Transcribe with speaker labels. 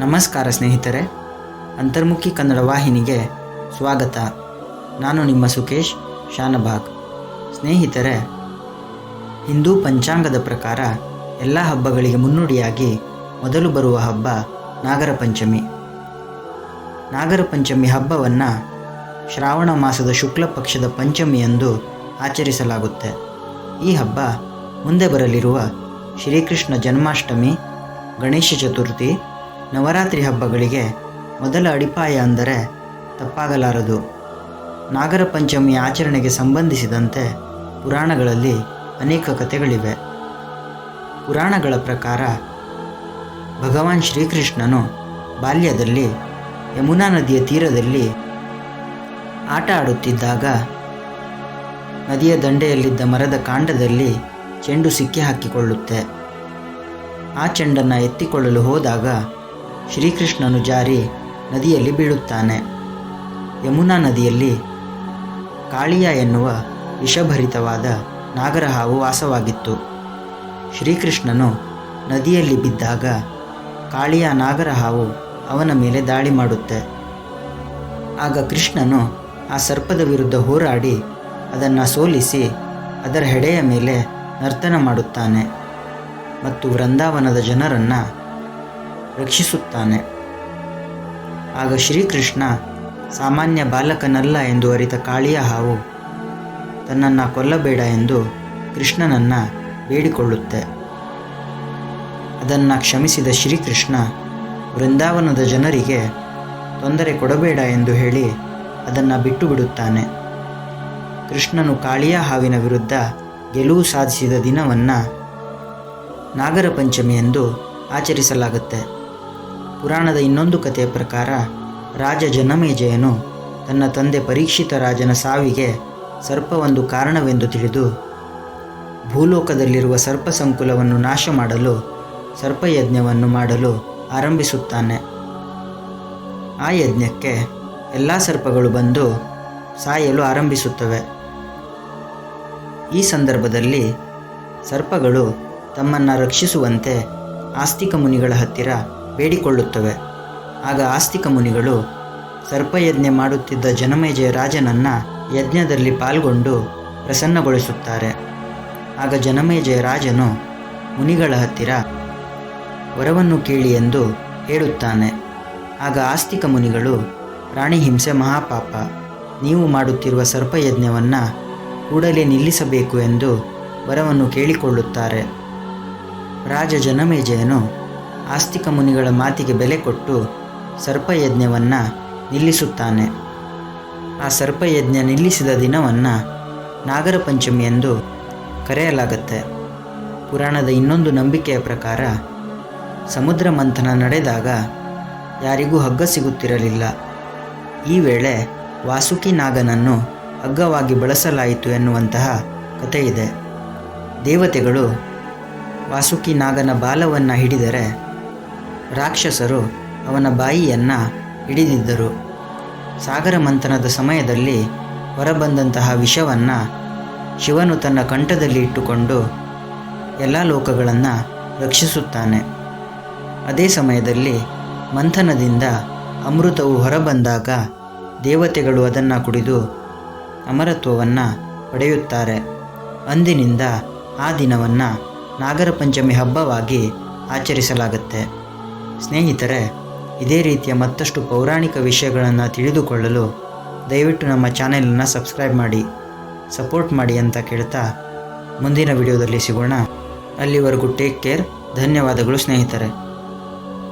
Speaker 1: ನಮಸ್ಕಾರ ಸ್ನೇಹಿತರೆ. ಅಂತರ್ಮುಖಿ ಕನ್ನಡ ವಾಹಿನಿಗೆ ಸ್ವಾಗತ. ನಾನು ನಿಮ್ಮ ಸುಕೇಶ್ ಶಾನಭಾಗ್. ಸ್ನೇಹಿತರೆ, ಹಿಂದೂ ಪಂಚಾಂಗದ ಪ್ರಕಾರ ಎಲ್ಲ ಹಬ್ಬಗಳಿಗೆ ಮುನ್ನುಡಿಯಾಗಿ ಮೊದಲು ಬರುವ ಹಬ್ಬ ನಾಗರ ಪಂಚಮಿ. ನಾಗರ ಪಂಚಮಿ ಹಬ್ಬವನ್ನು ಶ್ರಾವಣ ಮಾಸದ ಶುಕ್ಲ ಪಕ್ಷದ ಪಂಚಮಿಯಂದು ಆಚರಿಸಲಾಗುತ್ತೆ. ಈ ಹಬ್ಬ ಮುಂದೆ ಬರಲಿರುವ ಶ್ರೀಕೃಷ್ಣ ಜನ್ಮಾಷ್ಟಮಿ, ಗಣೇಶ ಚತುರ್ಥಿ ನವರಾತ್ರಿ ಹಬ್ಬಗಳಿಗೆ ಮೊದಲ ಅಡಿಪಾಯ ಅಂದರೆ ತಪ್ಪಾಗಲಾರದು. ನಾಗರ ಪಂಚಮಿಯ ಆಚರಣೆಗೆ ಸಂಬಂಧಿಸಿದಂತೆ ಪುರಾಣಗಳಲ್ಲಿ ಅನೇಕ ಕಥೆಗಳಿವೆ. ಪುರಾಣಗಳ ಪ್ರಕಾರ ಭಗವಾನ್ ಶ್ರೀಕೃಷ್ಣನು ಬಾಲ್ಯದಲ್ಲಿ ಯಮುನಾ ನದಿಯ ತೀರದಲ್ಲಿ ಆಟ ಆಡುತ್ತಿದ್ದಾಗ ನದಿಯ ದಂಡೆಯಲ್ಲಿದ್ದ ಮರದ ಕಾಂಡದಲ್ಲಿ ಚೆಂಡು ಸಿಕ್ಕಿ ಹಾಕಿಕೊಳ್ಳುತ್ತೆ. ಆ ಚೆಂಡನ್ನು ಎತ್ತಿಕೊಳ್ಳಲು ಹೋದಾಗ ಶ್ರೀಕೃಷ್ಣನು ಜಾರಿ ನದಿಯಲ್ಲಿ ಬೀಳುತ್ತಾನೆ. ಯಮುನಾ ನದಿಯಲ್ಲಿ ಕಾಳಿಯ ಎನ್ನುವ ವಿಷಭರಿತವಾದ ನಾಗರಹಾವು ವಾಸವಾಗಿತ್ತು. ಶ್ರೀಕೃಷ್ಣನು ನದಿಯಲ್ಲಿ ಬಿದ್ದಾಗ ಕಾಳಿಯ ನಾಗರಹಾವು ಅವನ ಮೇಲೆ ದಾಳಿ ಮಾಡುತ್ತೆ. ಆಗ ಕೃಷ್ಣನು ಆ ಸರ್ಪದ ವಿರುದ್ಧ ಹೋರಾಡಿ ಅದನ್ನು ಸೋಲಿಸಿ ಅದರ ಹೆಡೆಯ ಮೇಲೆ ನರ್ತನ ಮಾಡುತ್ತಾನೆ. ಮತ್ತು ವೃಂದಾವನದ ಜನರನ್ನು ರಕ್ಷಿಸುತ್ತಾನೆ. ಆಗ ಶ್ರೀಕೃಷ್ಣ ಸಾಮಾನ್ಯ ಬಾಲಕನಲ್ಲ ಎಂದು ಅರಿತ ಕಾಳಿಯ ಹಾವು ತನ್ನನ್ನು ಕೊಲ್ಲಬೇಡ ಎಂದು ಕೃಷ್ಣನನ್ನು ಬೇಡಿಕೊಳ್ಳುತ್ತೆ. ಅದನ್ನು ಕ್ಷಮಿಸಿದ ಶ್ರೀಕೃಷ್ಣ ವೃಂದಾವನದ ಜನರಿಗೆ ತೊಂದರೆ ಕೊಡಬೇಡ ಎಂದು ಹೇಳಿ ಅದನ್ನು ಬಿಟ್ಟು ಬಿಡುತ್ತಾನೆ ಕೃಷ್ಣನು ಕಾಳಿಯ ಹಾವಿನ ವಿರುದ್ಧ ಗೆಲುವು ಸಾಧಿಸಿದ ದಿನವನ್ನು ನಾಗರ ಎಂದು ಆಚರಿಸಲಾಗುತ್ತೆ. ಪುರಾಣದ ಇನ್ನೊಂದು ಕಥೆಯ ಪ್ರಕಾರ ರಾಜ ಜನಮೇಜಯನು ತನ್ನ ತಂದೆ ಪರೀಕ್ಷಿತ ರಾಜನ ಸಾವಿಗೆ ಸರ್ಪವೊಂದು ಕಾರಣವೆಂದು ತಿಳಿದು ಭೂಲೋಕದಲ್ಲಿರುವ ಸರ್ಪ ಸಂಕುಲವನ್ನು ನಾಶ ಮಾಡಲು ಸರ್ಪಯಜ್ಞವನ್ನು ಮಾಡಲು ಆರಂಭಿಸುತ್ತಾನೆ. ಆ ಯಜ್ಞಕ್ಕೆ ಎಲ್ಲ ಸರ್ಪಗಳು ಬಂದು ಸಾಯಲು ಆರಂಭಿಸುತ್ತವೆ. ಈ ಸಂದರ್ಭದಲ್ಲಿ ಸರ್ಪಗಳು ತಮ್ಮನ್ನು ರಕ್ಷಿಸುವಂತೆ ಆಸ್ತಿಕ ಮುನಿಗಳ ಹತ್ತಿರ ಬೇಡಿಕೊಳ್ಳುತ್ತವೆ. ಆಗ ಆಸ್ತಿಕ ಮುನಿಗಳು ಸರ್ಪಯಜ್ಞ ಮಾಡುತ್ತಿದ್ದ ಜನಮೇಜಯ ರಾಜನನ್ನು ಯಜ್ಞದಲ್ಲಿ ಪಾಲ್ಗೊಂಡು ಪ್ರಸನ್ನಗೊಳಿಸುತ್ತಾರೆ. ಆಗ ಜನಮೇಜಯ ರಾಜನು ಮುನಿಗಳ ಹತ್ತಿರ ವರವನ್ನು ಕೇಳಿ ಎಂದು ಹೇಳುತ್ತಾನೆ. ಆಗ ಆಸ್ತಿಕ ಮುನಿಗಳು ಪ್ರಾಣಿ ಹಿಂಸೆ ಮಹಾಪಾಪ, ನೀವು ಮಾಡುತ್ತಿರುವ ಸರ್ಪಯಜ್ಞವನ್ನು ಕೂಡಲೇ ನಿಲ್ಲಿಸಬೇಕು ಎಂದು ವರವನ್ನು ಕೇಳಿಕೊಳ್ಳುತ್ತಾರೆ ರಾಜ ಜನಮೇಜಯನು ಆಸ್ತಿಕ ಮುನಿಗಳ ಮಾತಿಗೆ ಬೆಲೆ ಕೊಟ್ಟು ಸರ್ಪಯಜ್ಞವನ್ನು ನಿಲ್ಲಿಸುತ್ತಾನೆ. ಆ ಸರ್ಪಯಜ್ಞ ನಿಲ್ಲಿಸಿದ ದಿನವನ್ನು ನಾಗರ ಪಂಚಮಿ ಎಂದು ಕರೆಯಲಾಗುತ್ತೆ. ಪುರಾಣದ ಇನ್ನೊಂದು ನಂಬಿಕೆಯ ಪ್ರಕಾರ ಸಮುದ್ರ ಮಂಥನ ನಡೆದಾಗ ಯಾರಿಗೂ ಹಗ್ಗ ಸಿಗುತ್ತಿರಲಿಲ್ಲ. ಈ ವೇಳೆ ವಾಸುಕಿ ನಾಗನನ್ನು ಹಗ್ಗವಾಗಿ ಬಳಸಲಾಯಿತು ಎನ್ನುವಂತಹ ಕಥೆಯಿದೆ. ದೇವತೆಗಳು ವಾಸುಕಿ ನಾಗನ ಬಾಲವನ್ನು ಹಿಡಿದರೆ ರಾಕ್ಷಸರು ಅವನ ಬಾಯಿಯನ್ನು ಹಿಡಿದಿದ್ದರು. ಸಾಗರ ಮಂಥನದ ಸಮಯದಲ್ಲಿ ಹೊರಬಂದಂತಹ ವಿಷವನ್ನು ಶಿವನು ತನ್ನ ಕಂಠದಲ್ಲಿ ಇಟ್ಟುಕೊಂಡು ಎಲ್ಲ ಲೋಕಗಳನ್ನು ರಕ್ಷಿಸುತ್ತಾನೆ. ಅದೇ ಸಮಯದಲ್ಲಿ ಮಂಥನದಿಂದ ಅಮೃತವು ಹೊರಬಂದಾಗ ದೇವತೆಗಳು ಅದನ್ನು ಕುಡಿದು ಅಮರತ್ವವನ್ನು ಪಡೆಯುತ್ತಾರೆ. ಅಂದಿನಿಂದ ಆ ದಿನವನ್ನು ನಾಗರ ಪಂಚಮಿ ಹಬ್ಬವಾಗಿ ಆಚರಿಸಲಾಗುತ್ತೆ. ಸ್ನೇಹಿತರೆ, ಇದೇ ರೀತಿಯ ಮತ್ತಷ್ಟು ಪೌರಾಣಿಕ ವಿಷಯಗಳನ್ನು ತಿಳಿದುಕೊಳ್ಳಲು ದಯವಿಟ್ಟು ನಮ್ಮ ಚಾನೆಲನ್ನು ಸಬ್ಸ್ಕ್ರೈಬ್ ಮಾಡಿ, ಸಪೋರ್ಟ್ ಮಾಡಿ ಅಂತ ಕೇಳ್ತಾ ಮುಂದಿನ ವಿಡಿಯೋದಲ್ಲಿ ಸಿಗೋಣ. ಅಲ್ಲಿವರೆಗೂ ಟೇಕ್ ಕೇರ್, ಧನ್ಯವಾದಗಳು ಸ್ನೇಹಿತರೆ.